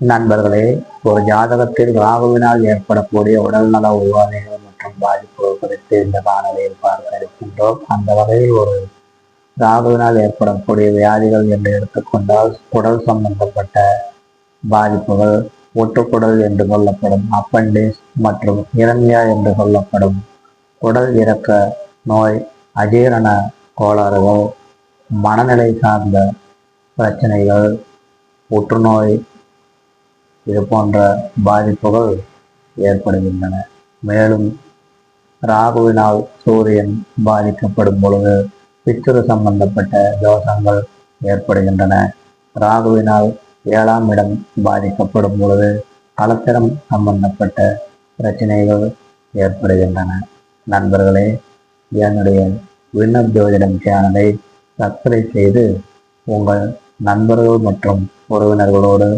நண்பர்களே ஒரு ஜாதகத்தில் ராகுவினால் ஏற்படக்கூடிய உடல்நல உபாதைகள் மற்றும் பாதிப்புகள் குறித்து இந்த காணொலியில் பார்க்க இருக்கின்றோம் அந்த வகையில் ஒரு ராகுவினால் ஏற்படக்கூடிய வியாதிகள் என்று எடுத்துக்கொண்டால் உடல் சம்பந்தப்பட்ட பாதிப்புகள் ஒட்டுக்குடல் என்று சொல்லப்படும் அப்பண்டிஸ் மற்றும் இரமியா என்று சொல்லப்படும் உடல் இறக்க நோய் அஜீரண கோளாறுகள் மனநிலை சார்ந்த பிரச்சனைகள் புற்றுநோய் இது போன்ற பாதிப்புகள் ஏற்படுகின்றன. மேலும் ராகுவினால் சூரியன் பாதிக்கப்படும் பொழுது பித்துரு சம்பந்தப்பட்ட தோஷங்கள் ஏற்படுகின்றன. ராகுவினால் ஏழாம் இடம் பாதிக்கப்படும் பொழுது கலத்திரம் சம்பந்தப்பட்ட பிரச்சனைகள் ஏற்படுகின்றன. நண்பர்களே என்னுடைய விண்ணப் ஜோதிடம் சேனலை சப்ஸ்கிரைப் செய்து உங்கள் நண்பர்கள் மற்றும் உறவினர்களோடு